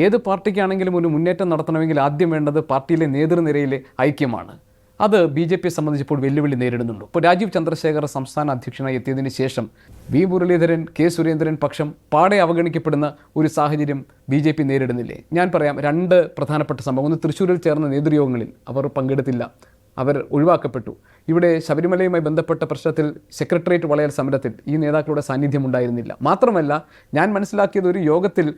ഏത് പാർട്ടിക്കാണെങ്കിലും ഒരു മുന്നേറ്റം നടത്തണമെങ്കിൽ ആദ്യം വേണ്ടത് പാർട്ടിയിലെ നേതൃനിരയിലെ ഐക്യമാണ്. അത് ബി ജെ പിയെ സംബന്ധിച്ചപ്പോൾ വെല്ലുവിളി നേരിടുന്നുണ്ട്. ഇപ്പോൾ രാജീവ് ചന്ദ്രശേഖർ സംസ്ഥാന അധ്യക്ഷനായി എത്തിയതിന് ശേഷം വി മുരളീധരൻ കെ സുരേന്ദ്രൻ പക്ഷം പാടെ അവഗണിക്കപ്പെടുന്ന ഒരു സാഹചര്യം ബി ജെ പി നേരിടുന്നില്ലേ? ഞാൻ പറയാം രണ്ട് പ്രധാനപ്പെട്ട സംഭവം. ഒന്ന് തൃശ്ശൂരിൽ ചേർന്ന നേതൃയോഗങ്ങളിൽ അവർ പങ്കെടുത്തില്ല. അവർ ഒഴിവാക്കപ്പെട്ടു. ഇവിടെ ശബരിമലയുമായി ബന്ധപ്പെട്ട പ്രശ്നത്തിൽ സെക്രട്ടേറിയറ്റ് വളയൽ സമരത്തിൽ ഈ നേതാക്കളുടെ സാന്നിധ്യം ഉണ്ടായിരുന്നില്ല. മാത്രമല്ല ഞാൻ മനസ്സിലാക്കിയത് ഒരു യോഗത്തിൽ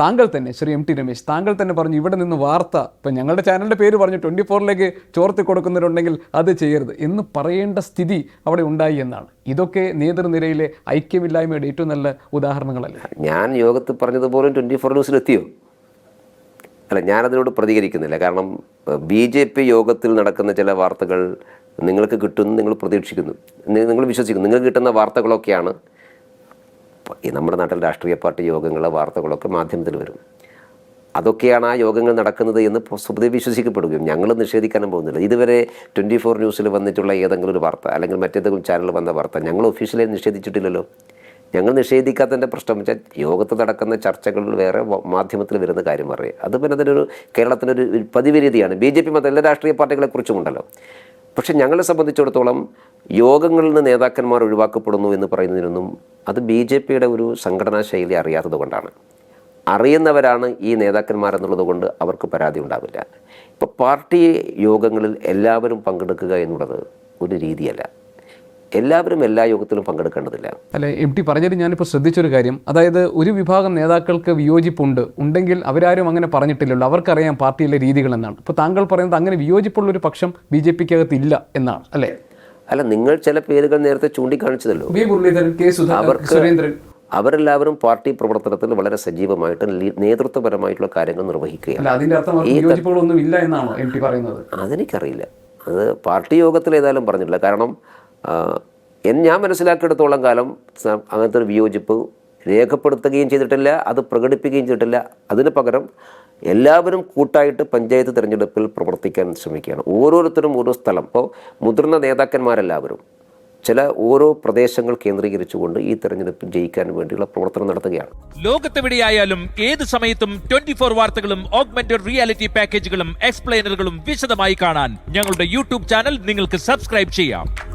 താങ്കൾ തന്നെ ശ്രീ എം ടി രമേശ് താങ്കൾ തന്നെ പറഞ്ഞു ഇവിടെ നിന്ന് വാർത്ത ഇപ്പം ഞങ്ങളുടെ ചാനലിന്റെ പേര് പറഞ്ഞു ട്വന്റി ഫോറിലേക്ക് ചോർത്തി കൊടുക്കുന്നവരുണ്ടെങ്കിൽ അത് ചെയ്യരുത് എന്ന് പറയേണ്ട സ്ഥിതി അവിടെ ഉണ്ടായി എന്നാണ്. ഇതൊക്കെ നേതൃനിരയിലെ ഐക്യമില്ലായ്മയുടെ ഏറ്റവും നല്ല ഉദാഹരണങ്ങളല്ല? ഞാൻ യോഗത്തിൽ പറഞ്ഞതുപോലെ ട്വന്റി ഫോർ ന്യൂസിലെത്തിയോ? അല്ല ഞാനതിനോട് പ്രതികരിക്കുന്നില്ല. കാരണം ബി ജെ പി യോഗത്തിൽ നടക്കുന്ന ചില വാർത്തകൾ നിങ്ങൾക്ക് കിട്ടുമെന്ന് നിങ്ങൾ പ്രതീക്ഷിക്കുന്നു നിങ്ങൾ വിശ്വസിക്കുന്നു. നിങ്ങൾക്ക് കിട്ടുന്ന വാർത്തകളൊക്കെയാണ് ഈ നമ്മുടെ നാട്ടിൽ രാഷ്ട്രീയ പാർട്ടി യോഗങ്ങളെ വാർത്തകളൊക്കെ മാധ്യമത്തിൽ വരും. അതൊക്കെയാണ് ആ യോഗങ്ങൾ നടക്കുന്നത് എന്ന് സ്വതവേ വിശ്വസിക്കപ്പെടുകയും ഞങ്ങൾ നിഷേധിക്കാനും പോകുന്നില്ല. ഇതുവരെ ട്വന്റി ഫോർ ന്യൂസിൽ വന്നിട്ടുള്ള ഏതെങ്കിലും ഒരു വാർത്ത അല്ലെങ്കിൽ മറ്റേതെങ്കിലും ചാനലിൽ വന്ന വാർത്ത ഞങ്ങൾ ഒഫീഷ്യലായി നിഷേധിച്ചിട്ടില്ലല്ലോ. ഞങ്ങൾ നിഷേധിക്കാത്തതിന്റെ പ്രശ്നം വെച്ചാൽ യോഗത്ത് നടക്കുന്ന ചർച്ചകളിൽ വേറെ മാധ്യമത്തിൽ വരുന്ന കാര്യം പറയുക അത് പിന്നെ അതിനൊരു കേരളത്തിനൊരു ഒരു പതിവ് രീതിയാണ്. ബി ജെ പി മത എല്ലാ രാഷ്ട്രീയ പാർട്ടികളെക്കുറിച്ചും ഉണ്ടല്ലോ. പക്ഷെ ഞങ്ങളെ സംബന്ധിച്ചിടത്തോളം യോഗങ്ങളിൽ നിന്ന് നേതാക്കന്മാർ ഒഴിവാക്കപ്പെടുന്നു എന്ന് പറയുന്നതിനൊന്നും അത് ബി ജെ പിയുടെ ഒരു സംഘടനാ ശൈലി അറിയാത്തത് കൊണ്ടാണ്. അറിയുന്നവരാണ് ഈ നേതാക്കന്മാരെന്നുള്ളത് കൊണ്ട് അവർക്ക് പരാതി ഉണ്ടാവില്ല. ഇപ്പോൾ പാർട്ടി യോഗങ്ങളിൽ എല്ലാവരും പങ്കെടുക്കുക എന്നുള്ളത് ഒരു രീതിയല്ല. എല്ലാവരും എല്ലാ യോഗത്തിലും പങ്കെടുക്കേണ്ടതില്ല. അല്ലെ എം ടി പറഞ്ഞതിൽ ഞാനിപ്പോൾ ശ്രദ്ധിച്ചൊരു കാര്യം. അതായത് ഒരു വിഭാഗം നേതാക്കൾക്ക് വിയോജിപ്പുണ്ട്. ഉണ്ടെങ്കിൽ അവരാരും അങ്ങനെ പറഞ്ഞിട്ടില്ലല്ലോ. അവർക്കറിയാം പാർട്ടിയിലെ രീതികൾ എന്നാണ്. ഇപ്പോൾ താങ്കൾ പറയുന്നത് അങ്ങനെ വിയോജിപ്പുള്ള ഒരു പക്ഷം ബി ജെ പിക്കകത്ത് ഇല്ല എന്നാണ് അല്ലേ? അല്ല നിങ്ങൾ ചില പേരുകൾ നേരത്തെ ചൂണ്ടിക്കാണിച്ചതല്ലോ. അവർക്ക് അവരെല്ലാവരും പാർട്ടി പ്രവർത്തനത്തിൽ വളരെ സജീവമായിട്ട് നേതൃത്വപരമായിട്ടുള്ള കാര്യങ്ങൾ നിർവഹിക്കുകയാണ്. ഇല്ല എന്നാണോ എം ടി പറയുന്നത്? അതെനിക്കറിയില്ല. അത് പാർട്ടി യോഗത്തിൽ ഏതായാലും പറഞ്ഞിട്ടില്ല. കാരണം ഞാൻ മനസ്സിലാക്കിയെടുത്തോളം കാലം അങ്ങനത്തെ ഒരു വിയോജിപ്പ് രേഖപ്പെടുത്തുകയും ചെയ്തിട്ടില്ല അത് പ്രകടിപ്പിക്കുകയും ചെയ്തിട്ടില്ല. അതിന് പകരം എല്ലാവരും കൂട്ടായിട്ട് പഞ്ചായത്ത് തിരഞ്ഞെടുപ്പിൽ പ്രവർത്തിക്കാൻ ശ്രമിക്കുകയാണ്. ഓരോരുത്തരും ഓരോ സ്ഥലം. ഇപ്പോൾ മുതിർന്ന നേതാക്കന്മാരെല്ലാവരും ചില ഓരോ പ്രദേശങ്ങൾ കേന്ദ്രീകരിച്ചുകൊണ്ട് ഈ തെരഞ്ഞെടുപ്പ് ജയിക്കാൻ വേണ്ടിയുള്ള പ്രവർത്തനം നടത്തുകയാണ്. ലോകത്തെവിടെയായാലും ഏത് സമയത്തും ട്വന്റി ഫോർ വാർത്തകളും ഓഗ്മെന്റഡ് റിയാലിറ്റി പാക്കേജുകളും എക്സ്പ്ലെയിനറുകളും വിശദമായി കാണാൻ ഞങ്ങളുടെ യൂട്യൂബ് ചാനൽ നിങ്ങൾക്ക് സബ്സ്ക്രൈബ് ചെയ്യാം.